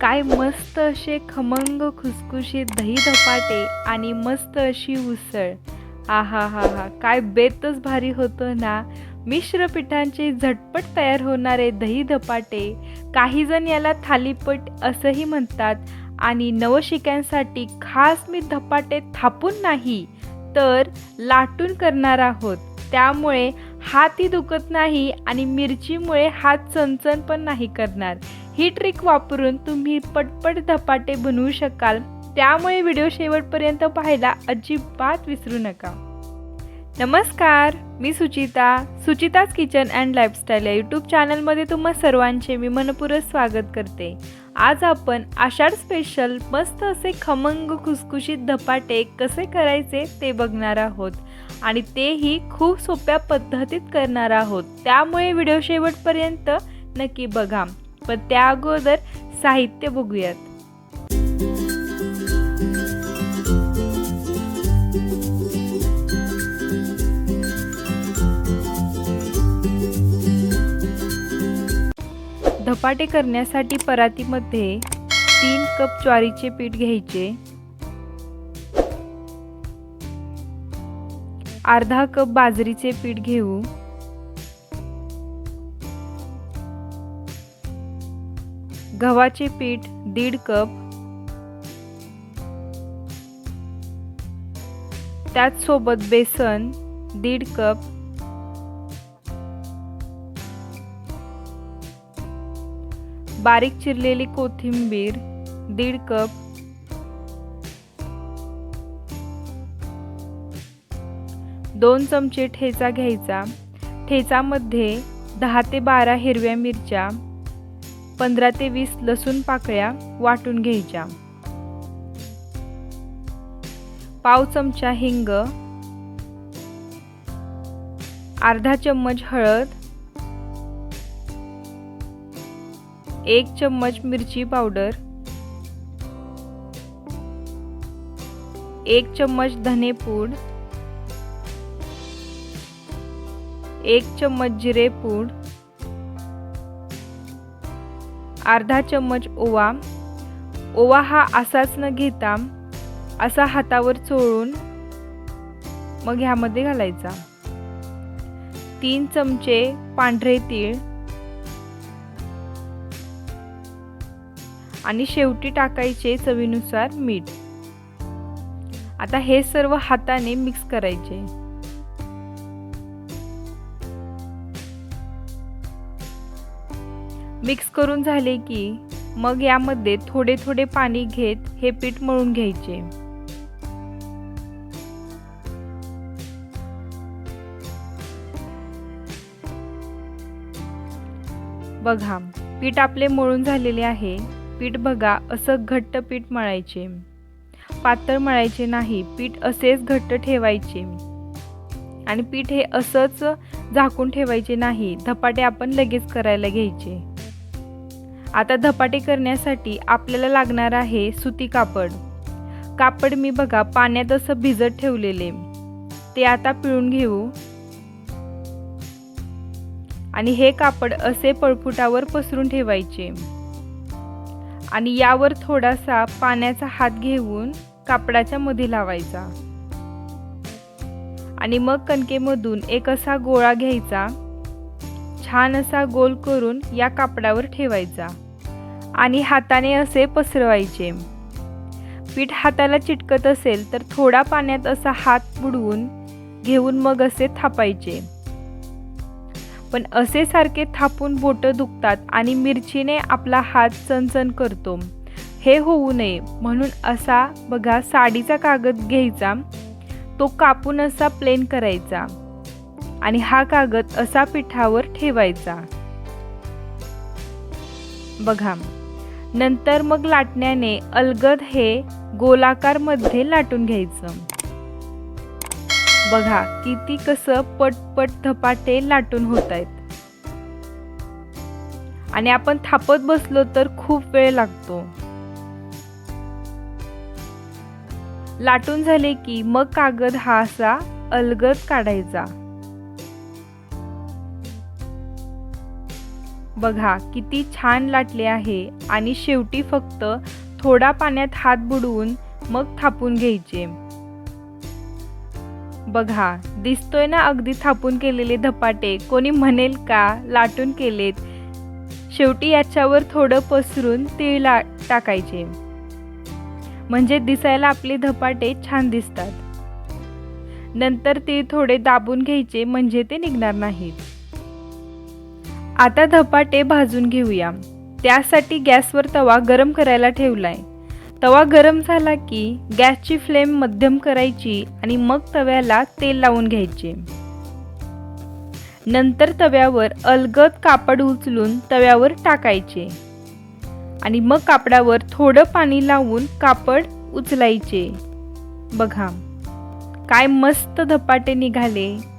काय मस्त असे खमंग खुसखुशीत दही धपाटे आणि मस्त अशी उसळ. आहा हा हा. काय बेतच भारी होतं ना. मिश्र पिठांचे झटपट तयार होणारे दही धपाटे काहीजण याला थालीपट असंही म्हणतात आणि नवशिक्यांसाठी खास मी धपाटे थापून नाही तर लाटून करणार आहोत. त्यामुळे हातही दुखत नाही आणि मिरचीमुळे हात चणचण पण नाही करणार. ही ट्रिक वापरून तुम्ही पटपट धपाटे बनवू शकाल. त्यामुळे व्हिडिओ शेवटपर्यंत पाहायला अजिबात विसरू नका. नमस्कार मी Suchita Suchita's kitchen and lifestyle या यूट्यूब चॅनलमध्ये तुम्हा सर्वांचे मी मनपूर्वक स्वागत करते. आज आपण आषाढ स्पेशल मस्त असे खमंग खुसखुशीत धपाटे कसे करायचे ते बघणार आहोत. आणि तेही खूप सोप्या पद्धतीत करणार आहोत. त्यामुळे व्हिडिओ शेवटपर्यंत नक्की बघा. पण त्या अगोदर साहित्य बघूयात. धपाटे करण्यासाठी परातीमध्ये तीन कप ज्वारीचे पीठ घ्यायचे. अर्धा कप बाजरीचे पीठ घेऊ. गव्हाचे पीठ दीड कप. त्याचसोबत बेसन दीड कप. बारीक चिरलेली कोथिंबीर दीड कप. दोन चमचे ठेचा घ्यायचा. ठेचामध्ये दहा ते बारा हिरव्या मिरच्या. पंधरा ते वीस लसूण पाकळ्या वाटून घ्यायच्या. पाव चमचा हिंग अर्धा चम्मच हळद एक चम्मच मिरची पावडर एक चम्मच धनेपूड एक चम्मच जिरे पूड अर्धा चम्मच ओवा. ओवा हा असाच न घेता असा हातावर चोळून मग ह्यामध्ये घालायचा. तीन चमचे पांढरे तीळ. आणि शेवटी टाकायचे चवीनुसार मीठ. आता हे सर्व हाताने मिक्स करायचे. मिक्स करून झाले की मग यामध्ये थोडे थोडे पाणी घेत हे पीठ मळून घ्यायचे. बघा पीठ आपले मळून झालेले आहे. पीठ बघा असं घट्ट पीठ मळायचे. पातळ मळायचे नाही पीठ असेच घट्ट ठेवायचे. आणि पीठ हे असंच झाकून ठेवायचे नाही धपाटे आपण लगेच करायला घ्यायचे. आता धपाटे करण्यासाठी आपल्याला लागणार आहे सुती कापड. कापड मी बघा पाण्यात असं भिजत ठेवलेले. ते आता पिळून घेऊ. आणि हे कापड असे पळपुटावर पसरून ठेवायचे. आणि यावर थोडासा पाण्याचा हात घेऊन कापडाच्या मध्ये लावायचा. आणि मग कणकेमधून एक असा गोळा घ्यायचा. छान असा गोल करून या कापडावर ठेवायचा आणि हाताने असे पसरवायचे. पीठ हाताला चिटकत असेल तर थोडा पाण्यात असा हात बुडवून घेऊन मग असे थापायचे. पण असे सारखे थापून बोटं दुखतात आणि मिरचीने आपला हात चणचण करतो. हे होऊ नये म्हणून असा बघा साडीचा कागद घ्यायचा. तो कापून असा प्लेन करायचा. आणि हा कागद असा पिठावर ठेवायचा. बघा नंतर मग लाटण्याने अलगद हे गोलाकारमध्ये लाटून घ्यायचं. बघा किती कसं पटपट धपाटे लाटून होत आहेत. आणि आपण थापत बसलो तर खूप वेळ लागतो. लाटून झाले की मग कागद हा असा अलगद काढायचा. बघा किती छान लाटले आहे. आणि शेवटी फक्त थोडा पाण्यात हात बुडवून मग थापून घ्यायचे. बघा दिसतोय ना अगदी थापून केलेले धपाटे. कोणी म्हणेल का लाटून केलेत? शेवटी याच्यावर थोडं पसरून तीळ ला टाकायचे. म्हणजे दिसायला आपले धपाटे छान दिसतात. नंतर तीळ थोडे दाबून घ्यायचे म्हणजे ते निघणार नाहीत. आता धपाटे भाजून घेऊया. त्यासाठी गॅसवर तवा गरम करायला ठेवलाय. तवा गरम झाला की गॅसची फ्लेम मध्यम करायची आणि मग तव्याला तेल लावून घ्यायचे. नंतर तव्यावर अलगद कापड उचलून तव्यावर टाकायचे. आणि मग कापडावर थोडं पाणी लावून कापड उचलायचे. बघा काय मस्त धपाटे निघाले.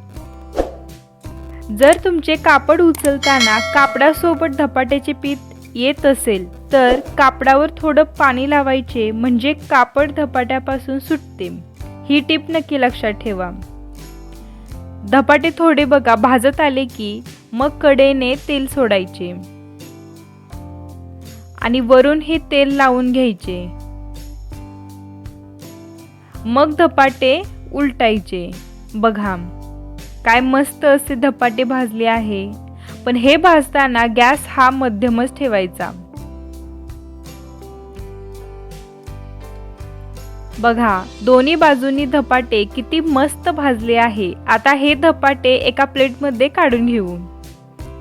जर तुमचे कापड उचलताना कापडासोबत धपाट्याचे पीठ येत असेल तर कापडावर थोडं पाणी लावायचे म्हणजे कापड धपाट्यापासून सुटते. ही टीप नक्की लक्षात ठेवा. धपाटे थोडे बघा भाजत आले की मग कडेने तेल सोडायचे. आणि वरून हे तेल लावून घ्यायचे. मग धपाटे उलटायचे. बघा. काय मस्त असे धपाटे भाजले आहे. पण हे भाजताना गॅस हा मध्यमच ठेवायचा. बघा दोन्ही बाजूनी धपाटे किती मस्त भाजले आहे. आता हे धपाटे एका प्लेटमध्ये काढून घेऊ.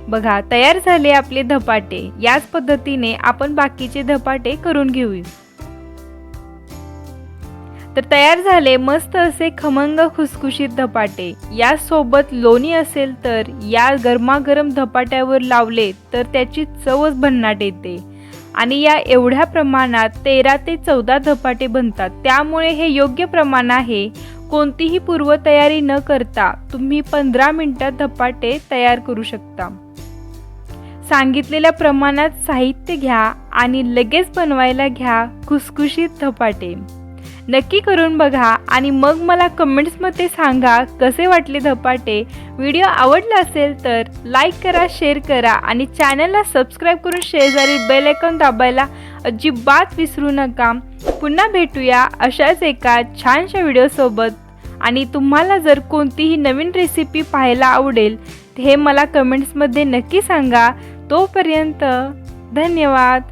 बघा तयार झाले आपले धपाटे. याच पद्धतीने आपण बाकीचे धपाटे करून घेऊ. तर तयार झाले मस्त असे खमंग खुसखुशीत धपाटे. यासोबत लोणी असेल तर या गरमागरम धपाट्यावर लावले तर त्याची चवच भन्नाट येते. आणि या एवढ्या प्रमाणात तेरा ते चौदा धपाटे बनतात. त्यामुळे हे योग्य प्रमाण आहे. कोणतीही पूर्वतयारी न करता तुम्ही पंधरा मिनिटात धपाटे तयार करू शकता. सांगितलेल्या प्रमाणात साहित्य घ्या आणि लगेच बनवायला घ्या खुसखुशीत धपाटे. नक्की करून बघा आणि मग मला कमेंट्समध्ये सांगा कसे वाटले धपाटे. व्हिडिओ आवडला असेल तर लाईक करा शेअर करा आणि चॅनलला सबस्क्राईब करून शेजारी बेल आयकॉन दाबायला अजिबात विसरू नका. पुन्हा भेटूया अशाच एका छानशा व्हिडिओसोबत आणि तुम्हाला जर कोणतीही नवीन रेसिपी पाहायला आवडेल हे मला कमेंट्समध्ये नक्की सांगा. तोपर्यंत धन्यवाद.